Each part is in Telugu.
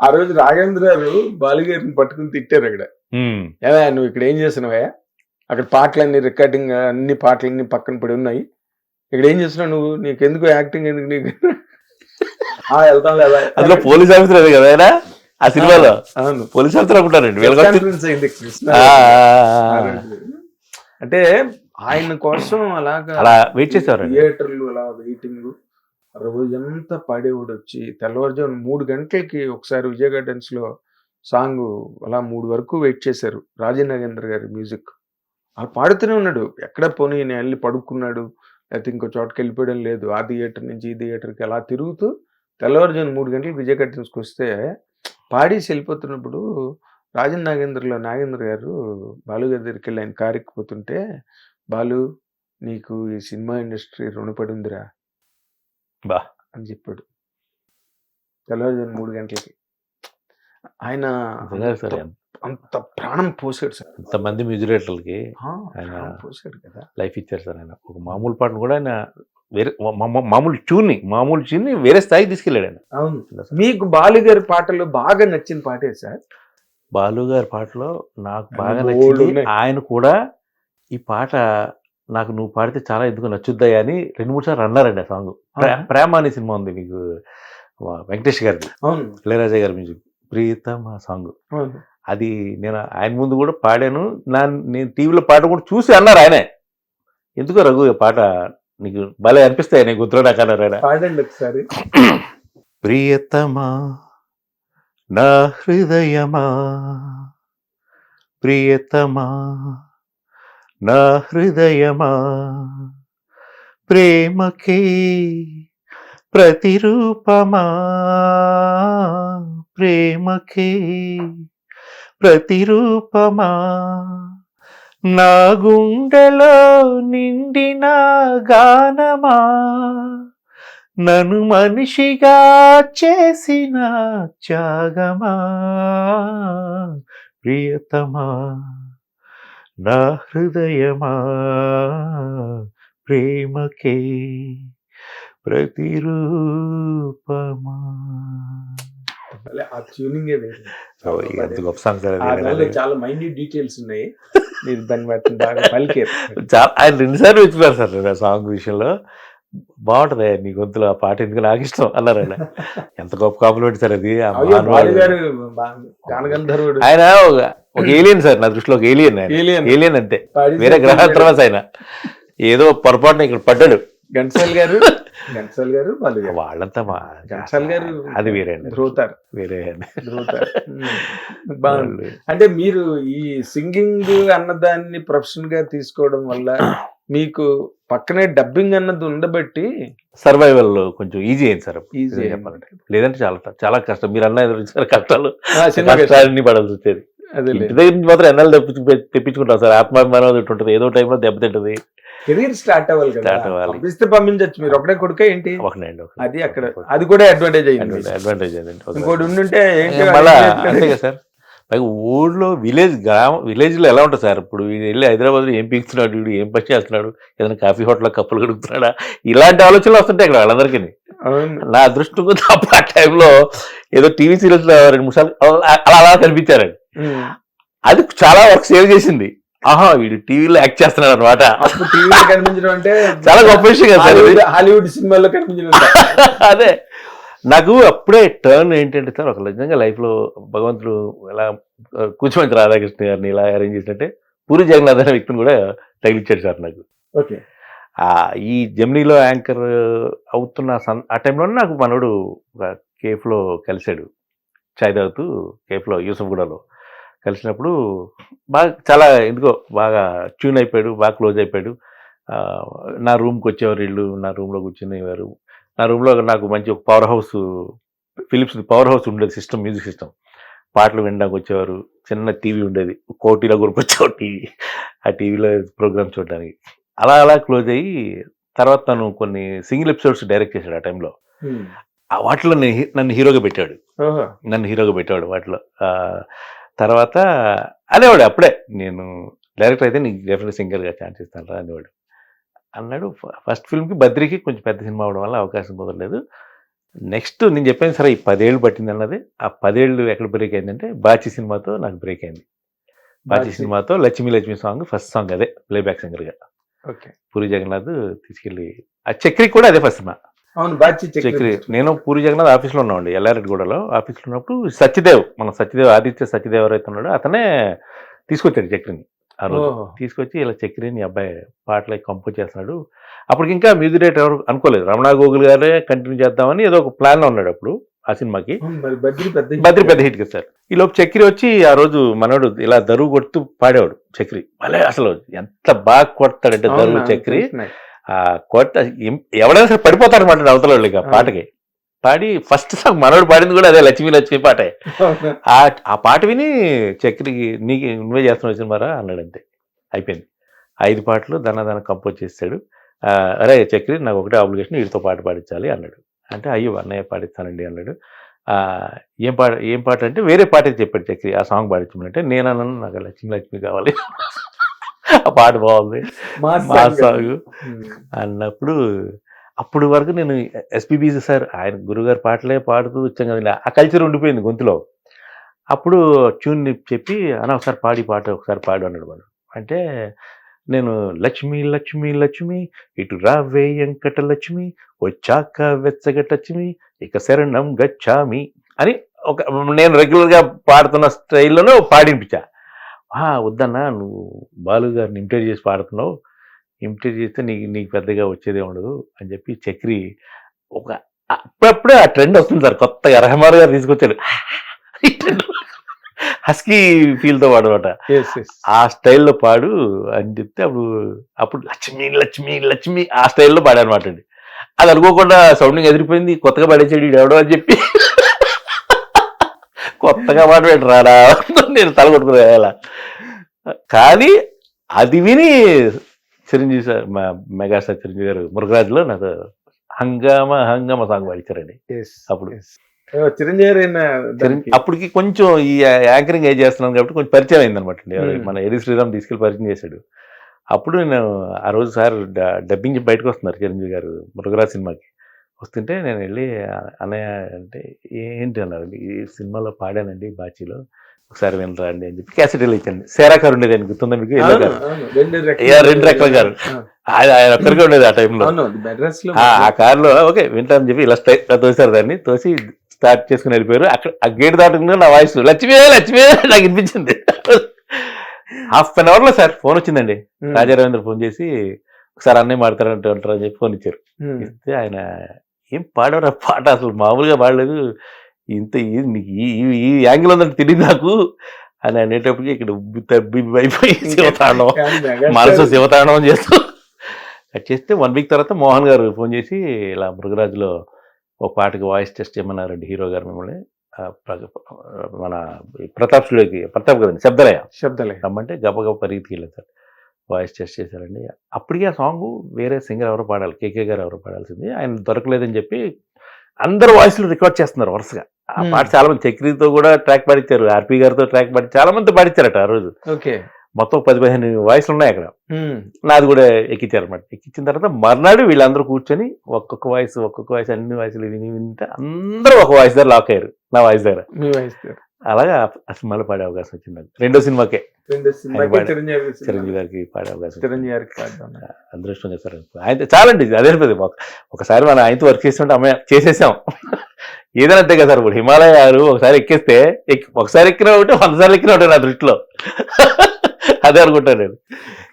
ఆ రోజు రాఘవేంద్ర గారు బాలుగారిని పట్టుకుని తిట్టారు అక్కడ. ఏవా నువ్వు ఇక్కడ ఏం చేస్తున్నావా అక్కడ పాటలన్నీ రికార్డింగ్ అన్ని పాటలన్నీ పక్కన పడి ఉన్నాయి. ఇక్కడ ఏం చేస్తున్నావు నువ్వు? నీకు ఎందుకు యాక్టింగ్? ఎందుకు నీకు? ఆ, వెళ్తాం లేదా అందులో పోలీస్ ఆఫీసర్ అదే కదా ఆయన? ఆ సినిమాలో? అవును. పోలీస్ ఆఫీసర్ అయింది కృష్ణ. అంటే ఆయన కోసం అలాగా అలా వెయిట్ చేసేవారండి. థియేటర్లు అలా వెయిటింగ్ రోజంతా పాడేవాడు వచ్చి తెల్లవారుజాము మూడు గంటలకి ఒకసారి విజయ గార్డెన్స్లో సాంగ్ అలా మూడు వరకు వెయిట్ చేశారు రాజనాగేంద్ర గారి మ్యూజిక్. అలా పాడుతూనే ఉన్నాడు. ఎక్కడ పోనీ నేను వెళ్ళి పడుకున్నాడు లేకపోతే ఇంకో చోటకి వెళ్ళిపోయడం లేదు. ఆ థియేటర్ నుంచి ఈ థియేటర్కి అలా తిరుగుతూ తెల్లవారుజాము మూడు గంటలకు విజయ గార్డెన్స్కి వస్తే పాడేసి వెళ్ళిపోతున్నప్పుడు రాజన్ నాగేంద్రలో నాగేంద్ర గారు బాలు గారి దగ్గరికి వెళ్ళి ఆయన కారెక్కిపోతుంటే బాలు నీకు ఈ సినిమా ఇండస్ట్రీ రుణపడి ఉందిరా. బా. అని చెప్పాడు. తెల్లవారుజాము మూడు గంటలకి. ఆయన అంత- ప్రాణం పోసాడు సార్. డైరెక్టర్లకి ఆ, ఆయన- పోసాడు కదా. లైఫ్ ఇచ్చారు సార్ ఆయన. ఒక మామూలు పాటను కూడా ఆయన వేరే మామూలు ట్యూన్ని మామూలు ట్యూన్ని వేరే స్థాయికి తీసుకెళ్ళాడు ఆయన. అవును. మీకు బాలు గారి పాటలు బాగా నచ్చిన పాటే సార్? బాలు గారి పాటలో నాకు బాగా నచ్చింది. ఆయన కూడా ఈ పాట నాకు నువ్వు పాడితే చాలా ఎందుకు నచ్చుద్దాయి అని రెండు మూడు సార్లు అన్నారండి ఆ సాంగ్? ప్రేమ అనే సినిమా ఉంది మీకు వెంకటేష్ గారిది. ఇళయరాజా గారి మ్యూజిక్. ప్రీతం ఆ సాంగ్ అది నేను ఆయన ముందు కూడా పాడాను. నా నేను టీవీలో పాట కూడా చూసి అన్నారు ఆయనే. ఎందుకో రఘు పాట నీకు భలే అనిపిస్తాయి నీకు ఆయన. పాడండి ఒకసారి. ప్రియతమా నా హృదయమా? ప్రియతమా నా హృదయమా? ప్రేమకే ప్రతిరూపమా? ప్రేమకే ప్రతిరూపమా? నా గుండెలో నిండిన గానమా? నన్ను మనిషిగా చేసిన త్యాగమా? ప్రియతమా? నా హృదయమా? ప్రేమకే ప్రతిరూపమా? భలే, ఆ ట్యూనింగ్ ఎంత గొప్ప సాంగ్ చాలా మైన్యూట్ డీటెయిల్స్ ఉన్నాయి. మీరు దాన్ని బట్టి బాగా పలికారు. చాలా ఆయన రెండుసార్లు వచ్చినారు సార్ ఆ సాంగ్ విషయంలో. బాగుంటది నీ గొంతులో ఆ పాట ఎందుకు నాకు ఇష్టం అన్నారు ఆయన. ఎంత గొప్ప కాంప్లిమెంట్ సార్ అది. ఆయన ఒక- ఏలియన్ సార్ నా దృష్టిలో ఒక ఏలియన్. ఏలియన్ అంతే. వేరే గ్రహాల తర్వాత ఆయన. ఏదో పొరపాటున ఇక్కడ పడ్డాడు. ఘంటసాల గారు ఘంటసాల గారు గారు వాళ్ళంతా మా ఘంటసాల గారు అది వేరే అండి. ధ్రువుతారు వేరే ధ్రువుతారు. బాగుంది. అంటే మీరు ఈ సింగింగ్ అన్నదాన్ని ప్రొఫెషన్గా తీసుకోవడం వల్ల మీకు పక్కనే డబ్బింగ్ అన్నది ఉండబట్టి సర్వైవల్ కొంచెం ఈజీ అయింది సార్. ఈజీ చెప్పాలంటే. లేదంటే చాలా చాలా కష్టం. మీరు అన్న ఎదురు కష్టాలు కష్టాలన్నీ పడాల్సి వచ్చేది. ఇంటి దగ్గర నుంచి మాత్రం ఎన్నాళ్ళు తెప్పించు తెప్పించుకుంటాం సార్. ఆత్మాభిమానం ఒకటి ఉంటుంది. ఏదో టైంలో దెబ్బతింటది కెరీర్ స్టార్ట్ అవ్వాలి Start అవ్వాలి. పంపిస్తే పంపించచ్చు. మీరు ఒకటే కొడుక ఏంటి? ఒకనండి ఒక అది అక్కడ. అది కూడా అడ్వాంటేజ్ అయింది. అడ్వాంటేజ్ అయిందండి ఇంకోటి ఉండుంటే ఏంటి? మళ్ళా అది అంతే కదా సార్. పైగా ఊళ్ళో విలేజ్ గ్రామ విలేజ్లో ఎలా ఉంటుంది సార్? ఇప్పుడు వీడు వెళ్ళి హైదరాబాద్లో ఏం పీకుతున్నాడు వీడు? ఏం పని చేస్తున్నాడు? ఏదైనా కాఫీ హోటల్ కప్పులు కడుగుతున్నాడా? ఇలాంటి ఆలోచనలు వస్తుంటాయి ఇక్కడ వాళ్ళందరికీ నా దృష్టి కొద్ది అప్పుడు ఆ టైంలో ఏదో టీవీ సీరియల్స్లో రెండు మూడు సార్లు అలా అలా కనిపించారండి. అది చాలా వర్క్ సేవ్ చేసింది. ఆహా వీడు టీవీలో యాక్ట్ చేస్తున్నాడు అనమాట టీవీలో కనిపించడం అంటే చాలా గొప్ప విషయం కదా సార్ ఇది. హాలీవుడ్ హాలీవుడ్ సినిమాల్లో కనిపించడం. అదే. నాకు అప్పుడే టర్న్ ఏంటంటే సార్ ఒక నిజంగా లైఫ్లో భగవంతుడు ఎలా కూర్చోమంచి రాధాకృష్ణ గారిని ఇలా అరేంజ్ చేసినట్టే పూరి జగన్నాథ్ అనే వ్యక్తిని కూడా తగిలిచ్చాడు సార్ నాకు. ఓకే. ఈ జెమినీలో యాంకర్ అవుతున్న సం ఆ టైంలో నాకు మనోడు ఒక కేఫ్లో కలిశాడు. చాయ్ తాగుతూ కేఫ్లో యూసఫ్గూడలో కలిసినప్పుడు బాగా చాలా ఎందుకో బాగా ట్యూన్ అయిపోయాడు బాగా క్లోజ్ అయిపోయాడు. నా రూమ్కి వచ్చేవారు వీళ్ళు నా రూమ్లో కూర్చునేవారు. నా రూమ్లో నాకు మంచి ఒక power house Philips power house ఉండేది సిస్టమ్ మ్యూజిక్ సిస్టమ్ పాటలు వినడానికి వచ్చేవారు చిన్న టీవీ ఉండేది కోటిలో గురికొచ్చేవాడు టీవీ ఆ టీవీలో ప్రోగ్రామ్ చూడడానికి. అలా అలా క్లోజ్ అయ్యి తర్వాత తను కొన్ని సింగిల్ ఎపిసోడ్స్ డైరెక్ట్ చేశాడు ఆ టైంలో వాటిలో నేను నన్ను హీరోగా పెట్టాడు. నన్ను హీరోగా పెట్టాడు వాటిలో. తర్వాత అనేవాడు అప్పుడే నేను డైరెక్టర్ అయితే నీకు డెఫినెట్ సింగర్గా ఛాన్స్ ఇస్తాను రా అనేవాడు. అన్నాడు. ఫస్ట్ ఫిల్మ్కి బద్రికి కొంచెం పెద్ద సినిమా అవడం వల్ల అవకాశం కుదరలేదు. నెక్స్ట్ నేను చెప్పాను సరే ఈ పదేళ్ళు పట్టింది అన్నది. ఆ పదేళ్ళు ఎక్కడ బ్రేక్ అయిందంటే బాచి సినిమాతో నాకు బ్రేక్ అయింది. బాచి. సినిమాతో Lakshmi Lakshmi song first song అదే ప్లేబ్యాక్ సింగర్గా ఓకే. పూరి జగన్నాథ్ తీసుకెళ్ళి ఆ చక్రి కూడా అదే ఫస్ట్ సినిమా. అవును బాచి చక్రి నేను పూరి జగన్నాథ్ ఆఫీస్లో ఉన్నామండి ఎల్లారెడ్డిగూడలో ఆఫీస్లో ఉన్నప్పుడు సత్యదేవ్ మన సత్యదేవ్ ఆదిత్య సత్యదేవ్ ఎవరైతే ఉన్నాడో అతనే తీసుకొచ్చాడు చక్రిని. ఆ రోజు. తీసుకొచ్చి ఇలా చక్రిని అబ్బాయి పాటలు కంపోజ్ చేస్తున్నాడు అప్పటికి ఇంకా మ్యూజిక్ డైరెక్టర్ ఎవరు అనుకోలేదు రమణ గోగుల్ గారే కంటిన్యూ చేద్దామని ఏదో ఒక ప్లాన్లో ఉన్నాడు అప్పుడు ఆ సినిమాకి బద్రి పెద్ద హిట్ కదా సార్ ఈ లోపు చక్రి వచ్చి ఆ రోజు మనోడు ఇలా దరువు కొడుతూ పాడేవాడు చక్రి భలే అసలు ఎంత బాగా కొడతాడంటే? దరువు చక్రి. ఆ కొట్ట ఎవడైనా సరే పడిపోతారు అనమాట అవతల వాళ్ళు ఇక ఆ. పాటకి పాడి ఫస్ట్ సాంగ్ మనోడు పాడింది కూడా అదే లక్ష్మీ లక్ష్మి పాటే? ఆ ఆ పాట విని చక్రికి నీకు నువ్వే చేస్తున్నావు సినిమారా? అన్నాడు అంతే. అయిపోయింది. ఐదు పాటలు దన దన కంపోజ్ చేస్తాడు. అరే చక్రి నాకు ఒకటే ఆబ్లిగేషన్ వీటితో పాట పాడించాలి అన్నాడు. అంటే అయ్యో అన్నయ్య పాడిస్తానండి అన్నాడు. ఏం పాట ఏం పాట అంటే వేరే పాట చెప్పాడు చక్రి ఆ సాంగ్ పాడించమంటే నేను అన్నాను నాకు లక్ష్మి లక్ష్మి కావాలి. ఆ పాట బాగుంది. మా సాంగ్. అన్నప్పుడు అప్పుడు వరకు నేను ఎస్పీబీ సార్ ఆయన గురుగారు పాటలే పాడుతూ వచ్చాం కదండి. ఆ కల్చర్ ఉండిపోయింది గొంతులో. అప్పుడు ట్యూన్ చెప్పి అన్న ఒకసారి పాడి పాట ఒకసారి పాడు అన్నాడు వాడు. అంటే నేను లక్ష్మి లక్ష్మి లక్ష్మి ఇటు రావే వెంకట లక్ష్మి వచ్చాక వెచ్చగటచ్మి ఇక శరణం గచ్చామి అని ఒక నేను రెగ్యులర్గా పాడుతున్న స్టైల్లోనే పాడింపించా. "ఆ, వద్దన్నా నువ్వు బాలు గారిని ఇమిటేట్ చేసి పాడుతున్నావు. ఇమిటేట్ చేస్తే నీకు నీకు పెద్దగా వచ్చేదే ఉండదు అని చెప్పి చక్రి ఒక అప్పుడప్పుడే ఆ ట్రెండ్ వస్తుంది సార్. కొత్తగా రెహమాన్ గారు తీసుకొచ్చాడు హస్కీ ఫీల్తో పాడమాట. ఆ స్టైల్లో పాడు అని చెప్తే అప్పుడు అప్పుడు లక్ష్మి లక్ష్మి లక్ష్మి ఆ స్టైల్లో పాడానమాట అండి. అది అనుకోకుండా సౌండింగ్ ఎదిరిపోయింది. కొత్తగా పాడేసాడు ఎవడో అని చెప్పి. కొత్తగా పాడబెట్టి రాడా నేను తలగొట్టుకునేలా కానీ అది విని చిరంజీవి సార్ మా మెగాస్టార్ చిరంజీవి గారు మురుగరాజులో నాకు హంగామా హంగామా సాంగ్ పాడించారండి అప్పుడు. చిరంజీవి అప్పటికి కొంచెం ఈ యాంకరింగ్ ఏ చేస్తున్నాను కాబట్టి కొంచెం పరిచయం అయింది అనమాట Hmm. మన ఎడి శ్రీరామ్ తీసుకెళ్ళి పరిచయం చేశాడు. అప్పుడు నేను ఆ రోజు సార్ డబ్బింగ్ బయటకు వస్తున్నారు చిరంజీవి గారు మురుగరాజ్ సినిమాకి. వస్తుంటే నేను వెళ్ళి "ఆ- అన్నయ్య అంటే ఏంటి అన్నారు ఈ సినిమాలో పాడానండి బాచీలో. ఒకసారి వినరా అండి అని చెప్పి క్యాసెట్ ఇచ్చాను సేరాకారు ఉండేది అని గుర్తుందా మీకు? ఎల్లో. రెండు గారు. ఆ, ఆయన ఒక్కరికే ఉండేది ఆ టైంలో ఆ కారులో ఓకే వింటానని చెప్పి ఇలా తోసారు దాన్ని తోసి స్టార్ట్ చేసుకుని వెళ్ళిపోయారు. అక్కడ ఆ గేట్ దాటకుండా నా వాయిస్ లక్ష్మి లక్ష్మి నాకు వినిపించింది. హాఫ్ అన్ అవర్లో సార్ ఫోన్ వచ్చిందండి. రాజా రవీంద్ర ఫోన్ చేసి ఒకసారి అన్నయ్య మాడతారంటే ఉంటారు అని చెప్పి ఫోన్ ఇచ్చారు. ఇస్తే ఆయన ఏం పాడవరా పాట అసలు మామూలుగా పాడలేదు. ఇంత ఈ- నీకు ఈ యాంగిల్ ఉందంటే తెలియదు నాకు అని అనేటప్పటికి ఇక్కడ ఉబ్బి తబ్బి అయిపోయి శివతాండవం. మనసు శివతాండవం చేస్తూ. కట్ చేస్తే వన్ వీక్ తర్వాత మోహన్ గారు ఫోన్ చేసి ఇలా మృగరాజులో ఒక పాటకి వాయిస్ టెస్ట్ చేయమన్నారండి హీరో గారు మిమ్మల్ని. మన ప్రతాప్ స్టూడియోకి ప్రతాప్ గారు శబ్దలయ శబ్దలే రమ్మంటే గబగబ పరిగెత్తికి వెళ్ళారు వాయిస్ టెస్ట్ చేశారండి. అప్పటికి ఆ సాంగ్ వేరే సింగర్ ఎవరో పాడాలి కేకే గారు ఎవరో పాడాల్సింది. ఆయన దొరకలేదని చెప్పి అందరు వాయిస్లు రికార్డ్ చేస్తున్నారు వరుసగా. ఆ. పాట చాలా మంది చక్రితో కూడా ట్రాక్ పాడించారు. ఆర్పి గారితో ట్రాక్ పాడి చాలా మంది పాడించారట ఆ రోజు. ఓకే. మొత్తం పది పదిహేను వాయిస్లు ఉన్నాయి అక్కడ. నాది కూడా ఎక్కించారు అనమాట ఎక్కించిన తర్వాత మర్నాడు వీళ్ళందరూ కూర్చొని ఒక్కొక్క వాయిస్ ఒక్కొక్క వాయిస్ అన్ని వాయిస్లు విని వింటే అందరూ ఒక వాయిస్ దగ్గర లాక్ అయ్యారు. నా వాయిస్ దగ్గర. మీ వయసు గారు. అలాగా ఆ సినిమాలో పాడే అవకాశం వచ్చింది రెండో సినిమాకే. చిరంజీవి గారికి పాడే అవకాశం. చిరంజీవి గారికి. అదృష్టం చేశారు ఆయన చాలండి అదే ఒకసారి మనం ఆయనతో వర్క్ చేస్తుంటే అమ్మాయి చేసేసాం. ఏదైనా అంతే కదా సార్ ఇప్పుడు హిమాలయాలు ఒకసారి ఎక్కేస్తే ఎక్కి- ఒకసారి ఎక్కిన ఒకటి వంద సార్లు ఎక్కిన ఒకటి నా దృష్టిలో. అదే అనుకుంటాను నేను.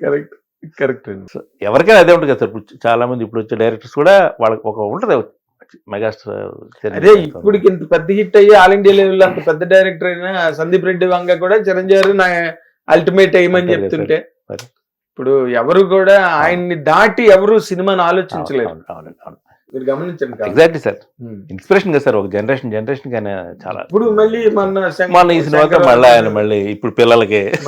కరెక్ట్ కరెక్ట్ అండి. ఎవరికైనా అదే ఉంటుంది కదా సార్ ఇప్పుడు చాలా మంది ఇప్పుడు వచ్చే డైరెక్టర్స్ కూడా వాళ్ళకి ఒక ఉంటుంది మెగాస్టార్ అదే ఇప్పటికి ఇంత పెద్ద హిట్ అయ్యి ఆల్ ఇండియా లెవెల్ అంత పెద్ద డైరెక్టర్ అయినా సందీప్ రెడ్డి వంగ కూడా చిరంజీవి నా అల్టిమేట్ అయ్యమని చెప్తుంటే. ఇప్పుడు ఎవరు కూడా ఆయన్ని దాటి ఎవరు సినిమాని ఆలోచించలేరు. మీరు గమనించండి. Exactly sir. ఇన్స్పిరేషన్ కదా సార్ ఒక జనరేషన్ జనరేషన్ కానీ చాలా ఇప్పుడు మళ్ళీ మన మొన్న ఈ సినిమాకి మళ్ళీ ఆయన మళ్ళీ ఇప్పుడు పిల్లలకి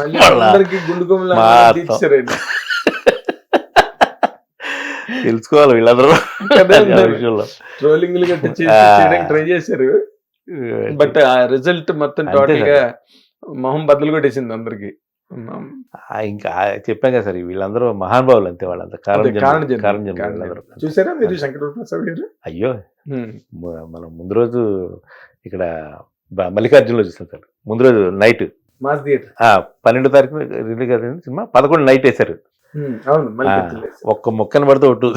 తెలుసుకోవాలి వీళ్ళందరూ. చేయడానికి ట్రై చేశారు. బట్ ఆ రిజల్ట్ మొత్తం టోటల్. గా మొహం బద్దలు కొట్టేసింది అందరికి. ఇంకా చెప్పాం కదా సార్ వీళ్ళందరూ మహానుభావులు అంతే వాళ్ళంతా. కారణం. చూసారా మీరు శంకర ప్రసాద్ గారు అయ్యో మనం ముందు రోజు ఇక్కడ మల్లికార్జునలో చూసాం సార్. ముందు రోజు నైట్. Mass theatre. పన్నెండో తారీఖు రిలీజ్ అయిన సినిమా పదకొండు నైట్ వేశారు. ఒక్క మొక్కను పడితే ఒట్టు.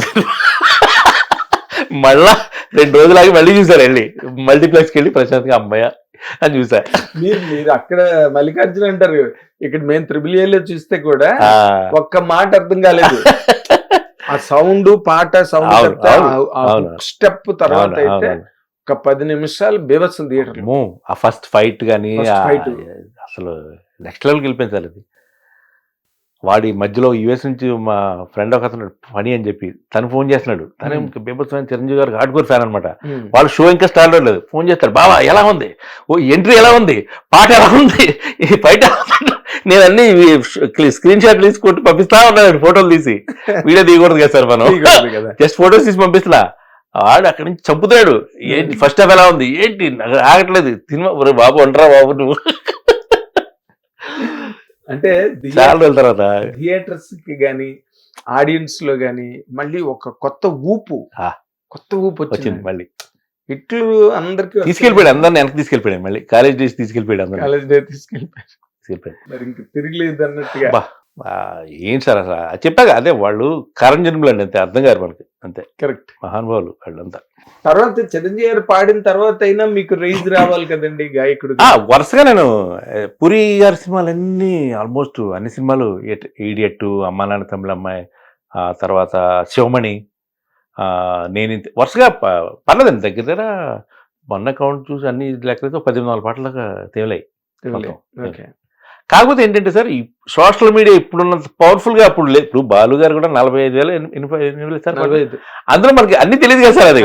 మళ్ళా రెండు రోజులాగి మళ్ళీ చూసారు వెళ్ళి. మల్టీప్లెక్స్కి వెళ్ళి ప్రశాంత్గా అమ్మాయ అని చూసా మీరు మీరు అక్కడ మల్లికార్జున అంటారు ఇక్కడ మేము త్రిబుల్లో చూస్తే కూడా ఒక్క మాట అర్థం కాలేదు ఆ సౌండ్ పాట సౌండ్. స్టెప్ తర్వాత అయితే. ఒక పది నిమిషాలు బీభత్సం థియేటర్ ఆ ఫస్ట్ ఫైట్ కానీ. అసలు నెక్స్ట్ లెవెల్కి వెళ్ళిపోయింది అది వాడి మధ్యలో యుఎస్ నుంచి మా ఫ్రెండ్ ఒక అతను పని అని చెప్పి తను ఫోన్ చేస్తున్నాడు. తనే. బీభత్సమైన చిరంజీవి గారు హార్డ్ ఫ్యాన్ అనమాట వాళ్ళు షో ఇంకా స్టార్ట్ అవ్వలేదు ఫోన్ చేస్తారు బావా ఎలా ఉంది? ఓ ఎంట్రీ ఎలా ఉంది? పాట ఎలా ఉంది? ఈ బయట ఎలా ఉంది?" నేను అన్ని స్క్రీన్ షాట్ తీసుకుంటూ పంపిస్తా ఉన్నాడు ఫోటోలు తీసి. వీడియో తీయకూడదు కదా సార్ మనం? జస్ట్ ఫోటోస్ తీసి పంపిస్తున్నా. ఆడు అక్కడి నుంచి చంపుతాడు ఏంటి ఫస్ట్ హాఫ్ ఎలా ఉంది? ఏంటి? ఆగట్లేదు. సినిమా బాబు అంటారా బాబు నువ్వు. అంటే థియేటర్స్కి గాని ఆడియన్స్లో గాని మళ్ళీ ఒక కొత్త ఊపు. ఆ. కొత్త ఊపు వచ్చింది. మళ్ళీ. ఇట్లు అందరికి తీసుకెళ్ళిపోయాడు అందరిని వెనక్కి తీసుకెళ్ళిపోయాడు మళ్ళీ. కాలేజ్ డేస్ తీసుకెళ్ళిపోయాడు అందరిని. కాలేజ్ డే తీసుకెళ్ళిపోయారు తీసుకెళ్ళిపోయాడు. మరి ఇంక తిరగలేదు అన్నట్టుగా ఏం సార్ అసలు? అది చెప్పాక అదే వాళ్ళు కారణం జన్మలు అండి అంతే అర్థం కాదు మనకి అంతే. కరెక్ట్ మహానుభావులు వాళ్ళంతా. తర్వాత చిరంజీవి గారు పాడిన తర్వాత అయినా మీకు రైజ్ రావాలి కదండి గాయకుడు. వరుసగా నేను పురి గారి సినిమాలన్నీ ఆల్మోస్ట్ అన్ని సినిమాలు ఈడియట్ అమ్మా నాన్న తమిళ అమ్మాయి ఆ తర్వాత శివమణి ఆ, నేను వరుసగా పర్లేదండి దగ్గర దగ్గర మొన్న కౌంట్ చూసి అన్ని లెక్కలతో పద్దెనిమిది నాలుగు పాటలు దాకా తేలాయి. ఓకే. కాకపోతే ఏంటంటే సార్ ఈ సోషల్ మీడియా ఇప్పుడున్నంత పవర్ఫుల్గా అప్పుడు లేదు ఇప్పుడు బాలు గారు కూడా నలభై ఐదు వేలు ఎనభై ఎన్ని వేలు సార్ నలభై ఐదు అందులో మనకి అన్ని తెలియదు కదా సార్ అది.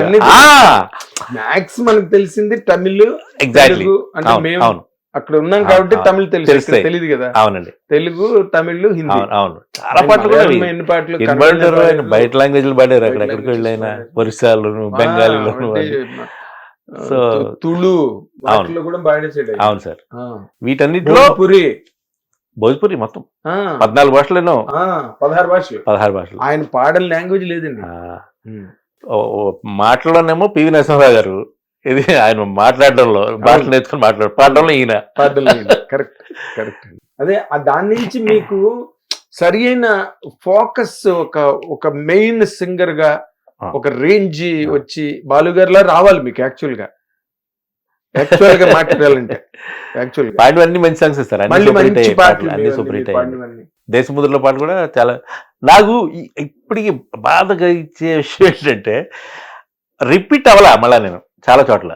మ్యాక్స్ మనకు తెలిసింది తమిళ్ ఎగ్జాక్ట్లీ అవును అక్కడ ఉన్నాం కాబట్టి. తమిళ్ తెలుసు. తెలియదు కదా. అవునండి. తెలుగు తమిళ్ హిందీ. అవును చాలా పాటలు కూడా ఎన్ని పాటలు. బయట లాంగ్వేజ్లు పాడారు అక్కడెక్కడికి languages వెళ్ళైనా. ఒరిస్సాలోను బెంగాలీలోను సో, తుళు కూడా పాడేసాడు. అవును సార్. వీటన్నిటిలో భోజ్పురి. భోజ్పురి మొత్తం. పద్నాలుగు భాషలు ఎన్నో ఆ, పదహారు భాషలు. పదహారు భాషలు. ఆయన పాడని లాంగ్వేజ్ లేదండి. మాటలోనేమో పివి నరసింహరావు గారు. ఇది ఆయన మాట్లాడడంలో భాషలు నేర్చుకుని మాట్లాడు పాడడంలో ఈయన. Correct correct. అదే ఆ దాని నుంచి మీకు సరి అయిన ఫోకస్ ఒక ఒక మెయిన్ సింగర్గా. ఒక రేంజ్ వచ్చి బాలుగారిలా రావాలి మీకు యాక్చువల్గా యాక్చువల్గా మాట్లాడాలంటే యాక్చువల్ మంచి సాంగ్స్ ఇస్తారు అన్ని సూపర్ హిట్. దేశముద్రలో పాట కూడా చాలా నాకు ఇప్పటికి బాధగా ఇచ్చే విషయం ఏంటంటే రిపీట్ అవ్వలా మళ్ళా నేను చాలా చోట్ల.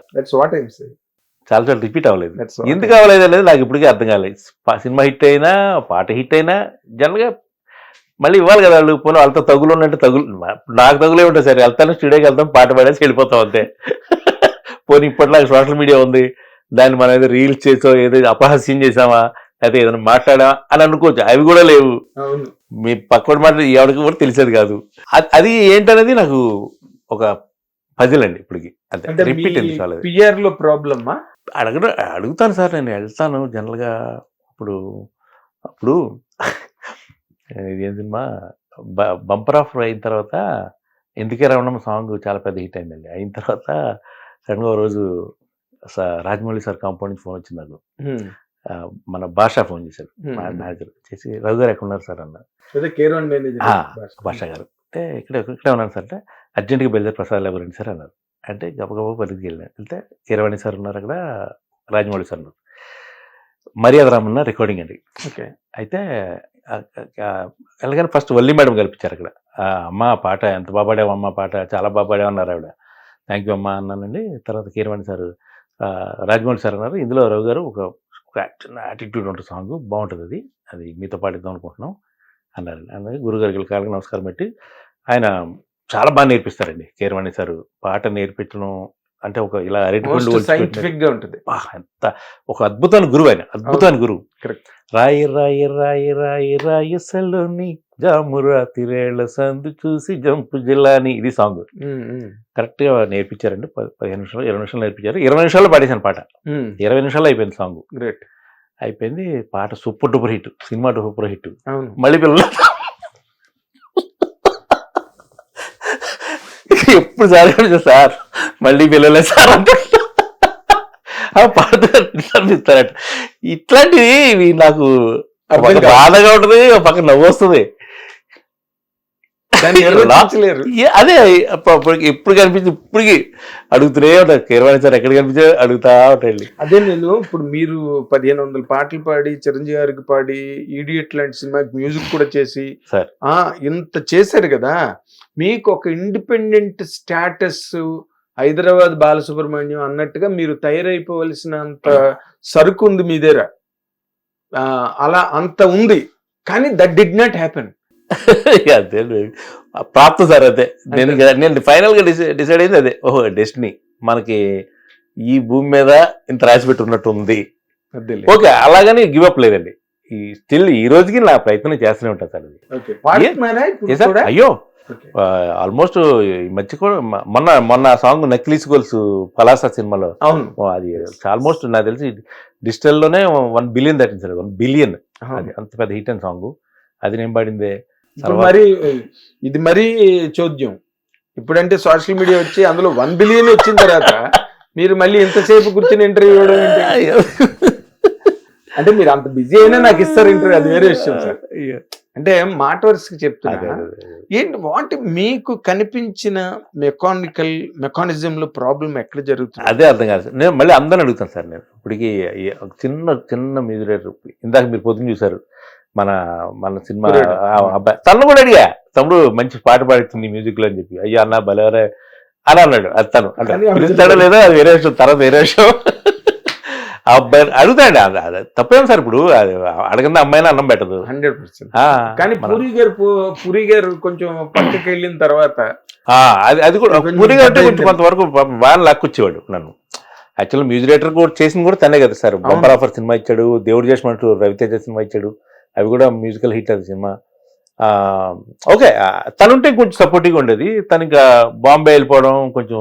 చాలా చోట్ల రిపీట్ అవ్వలేదు. ఎందుకు అవ్వలేదు అనేది నాకు ఇప్పటికీ అర్థం కాలేదు. సినిమా హిట్ అయినా పాట హిట్ అయినా జనరల్గా మళ్ళీ ఇవ్వాలి కదా వాళ్ళు పోనీ వాళ్ళతో తగులు ఉన్నట్టు తగులు నాకు తగులే ఉంటుంది సరే. వెళ్తాను స్టూడియోకి వెళ్తాం పాట పాడేసి వెళ్ళిపోతాం అంతే. పోనీ ఇప్పటిలాగా సోషల్ మీడియా ఉంది దాన్ని మనం ఏదో రీల్స్ చేసో ఏదో అపహాస్యం చేసామా అయితే ఏదైనా మాట్లాడామా అని అనుకోవచ్చు. అవి కూడా లేవు. మీ పక్కన మాట ఎవరికి కూడా తెలిసేది కాదు. అది ఏంటనేది నాకు ఒక పజిల్ అండి ఇప్పటికి. అంటే అంతే రిపీట్లో ప్రాబ్లమా అడగ అడుగుతాను సార్ నేను వెళ్తాను జనరల్గా ఇప్పుడు అప్పుడు ఇది ఏం సినిమా బంపర్ ఆఫ్ అయిన తర్వాత ఎందుకే రమణం సాంగ్ చాలా పెద్ద హిట్ అయిందండి. అయిన తర్వాత సడన్గా రోజు స- రాజమౌళి సార్ కాంపౌండ్ నుంచి ఫోన్ వచ్చింది నాకు మన భాష ఫోన్ చేశారు. మా మేనేజర్ చేసి రఘు గారు ఎక్కడ ఉన్నారు సార్? అన్న అదే కేర్ వన్ మేనేజర్ ఆ, భాష గారు. అంటే ఇక్కడ ఇక్కడే ఉన్నాను సార్. అంటే అర్జెంట్గా బయలుదేరి ప్రసాద్ లేబర్ రండి సార్ అన్నారు. అంటే గబగబా పరిధికి వెళ్ళాను వెళ్తే కీరవాణి సార్ ఉన్నారు అక్కడ రాజమౌళి సార్ ఉన్నారు. మర్యాద రామన్న రికార్డింగ్ అండి. ఓకే. అయితే వెళ్ళగానే ఫస్ట్ వల్లి మేడం కల్పించారు అక్కడ. ఆ, అమ్మ ఆ పాట ఎంత బాగా పాడావు అమ్మ పాట? చాలా పాడావు అన్నారు ఆవిడ. థ్యాంక్ యూ అమ్మా అన్నానండి. తర్వాత కీరవాణి సార్ రాజమౌళి సార్ అన్నారు. ఇందులో రవి గారు ఒక చిన్న యాటిట్యూడ్ ఉంటుంది సాంగ్. బాగుంటుంది అది. అది మీతో పాటిద్దాం అనుకుంటున్నాం అన్నారు. అందుకే గురుగారికి కాళ్ళకి నమస్కారం పెట్టి ఆయన చాలా బాగా నేర్పిస్తారండి. కీరవాణి సారు పాట నేర్పించడం అంటే ఒక ఇలా అరటిపండు. సైంటిఫిక్గా ఉంటుంది. ఎంత ఒక అద్భుతమైన గురువు ఆయన అద్భుతమైన గురువు. రాయి రాయి రాయి రాయి రాయి సలోని జామురా తిరేళ్ళ సందు చూసి జంపు జిల్లాని. ఇది సాంగ్ కరెక్ట్గా నేర్పించారండి. పదిహేను నిమిషాలు ఇరవై నిమిషాలు నేర్పించారు. ఇరవై నిమిషాల్లో పాడేశాను పాట. ఇరవై నిమిషాలు అయిపోయింది సాంగ్ గ్రేట్ అయిపోయింది పాట సూపర్ డూపర్ హిట్ సినిమా సూపర్ హిట్. మళ్ళీ పిల్లలు ఎప్పుడు సార్ సార్. మళ్ళీ పిల్లలే సార్ అంటే. ఇట్లాంటివి నాకు. బాధగా ఉంటుంది ఒక పక్క నవ్వు వస్తుంది. అదే ఎప్పుడు కనిపించి ఇప్పటికి అడుగుతూనే ఉంటారు. కీరవాణి సార్ ఎక్కడ కనిపించే అడుగుతా ఉంటాయి అదే నేను ఇప్పుడు మీరు పదిహేను వందల పాటలు పాడి చిరంజీవి గారికి పాడి ఈడియట్ లాంటి సినిమాకి మ్యూజిక్ కూడా చేసి సార్. ఆ ఇంత చేశారు కదా. మీకు ఒక ఇండిపెండెంట్ స్టాటస్ హైదరాబాద్ బాలసుబ్రహ్మణ్యం అన్నట్టుగా మీరు తయారైపోవలసినంత సరుకు ఉంది మీ దగ్గర. అలా అంత ఉంది. కానీ దట్ డిడ్ నాట్ హ్యాపెన్ అంతే ప్రాప్తం సార్ అదే. నేను నేను ఫైనల్గా డిసైడ్ అయింది అదే. ఓహో డెస్టినీ మనకి ఈ భూమి మీద ఇంత రాసి పెట్టి ఉన్నట్టు ఉంది ఓకే అలాగని గివ్ అప్ లేదండి. ఈ స్టిల్ ఈ రోజుకి నా ప్రయత్నం చేస్తూనే ఉంటాను సార్ అది. అయ్యో. ఆల్మోస్ట్ ఈ మధ్య కూడా మొన్న మొన్న సాంగ్ నక్లీస్ గోల్స్ పలాసా సినిమాలో. అవును. అది ఆల్మోస్ట్ నాకు తెలిసి డిజిటల్లోనే వన్ బిలియన్ దాటింది సార్ వన్ బిలియన్. అది అంత పెద్ద హిట్ అండ్ సాంగ్. అది నేను పాడిందే మరి ఇది మరీ చోద్యం. ఇప్పుడంటే సోషల్ మీడియా వచ్చి అందులో వన్ బిలియన్ వచ్చిన తర్వాత మీరు మళ్ళీ ఎంతసేపు కూర్చొని ఇంటర్వ్యూ ఇవ్వడం అంటే మీరు అంత బిజీ అయినా నాకు ఇస్తారు ఇంటర్వ్యూ అది వేరే విషయం సార్. అంటే మాట వరుసకి చెప్తున్నా. ఏంటి వాటి మీకు కనిపించిన మెకానికల్ మెకానిజం లో ప్రాబ్లం ఎక్కడ జరుగుతుంది? అదే అర్థం కాదు సార్. నేను మళ్ళీ అందరిని అడుగుతాను సార్ నేను. ఇప్పటికి చిన్న చిన్న మ్యూజిక్ డైరెక్టర్ ఇందాక మీరు పొద్దున్న చూసారు మన మన సినిమా అబ్బాయి. తను కూడా అడిగా తమ్ముడు మంచి పాట పాడుతుంది మ్యూజిక్లో అని చెప్పి. అయ్యా అన్న బలేవరే అని అన్నాడు. అది తను. అంటే పిలుస్తాడో లేదో? అది వేరే విషయం. తర్వాత వేరే విషయం. ఆ అబ్బాయి అడుగుతాడు తప్పేం సార్ ఇప్పుడు? అడగంది అమ్మాయిని అన్నం పెట్టదు. Hundred percent. కానీ పూరి గారు పూరి గారు కొంచెం పక్కకి వెళ్ళిన తర్వాత అది అది కూడా కొంచెం పూరిగా అంటే కొంచెం కొంతవరకు బాగా లాక్కొచ్చేవాడు నన్ను. యాక్చువల్ మ్యూజిక్ డైరెక్టర్ కూడా చేసింది కూడా తనే కదా సార్. బంపర్ ఆఫర్ సినిమా ఇచ్చాడు దేవుడు చేసినట్టు రవితేజ సినిమా ఇచ్చాడు. అవి కూడా మ్యూజికల్ హిట్ అది సినిమా. ఆ, ఓకే. తనుంటే కొంచెం సపోర్టివ్గా ఉండేది. తను ఇంకా బాంబే వెళ్ళిపోవడం కొంచెం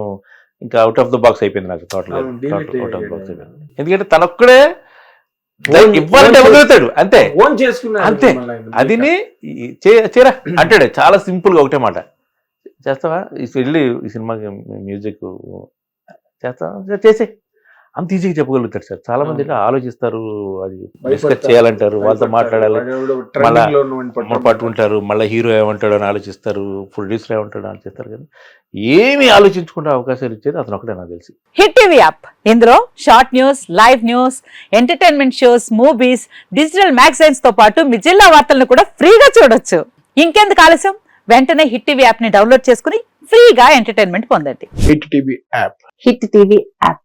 ఇంకా అవుట్ ఆఫ్ ద బాక్స్ అయిపోయింది నాకు టోటల్ అవుట్ ఆఫ్ బాక్స్. అయిపోయింది. ఎందుకంటే తనొక్కడే ఇవ్వాలంటే ఇవ్వగలుగుతాడు అంతే. అంతే. చే- చేరా. అంటాడు చాలా సింపుల్గా ఒకటే మాట. చేస్తావా? వెళ్ళి ఈ సినిమాకి మ్యూజిక్ చేస్తావా? చేసే అంత ఈజీగా చెప్పగలుగుతాడు సార్. చాలా మంది ఆలోచిస్తారు అది డిస్కస్. చేయాలంటారు వాళ్ళతో మాట్లాడాలి. మళ్ళా పట్టుకుంటారు మళ్ళీ హీరో ఏమంటాడు అని ఆలోచిస్తారు ప్రొడ్యూసర్ ఏమంటాడు అని ఆలోచిస్తారు కానీ ఏమీ ఆలోచించుకుంటే అవకాశాలు ఇచ్చేది అతను ఒకటే నాకు తెలిసి. Hit TV app. ఇందులో short news live news entertainment shows movies digital మ్యాగజైన్స్తో పాటు మీ జిల్లా వార్తలను కూడా ఫ్రీగా చూడొచ్చు. ఇంకెందుకు ఆలస్యం? వెంటనే హిట్ టీవీ యాప్ని డౌన్లోడ్ చేసుకుని ఫ్రీగా ఎంటర్టైన్మెంట్ పొందండి. Hit TV app. Hit TV app.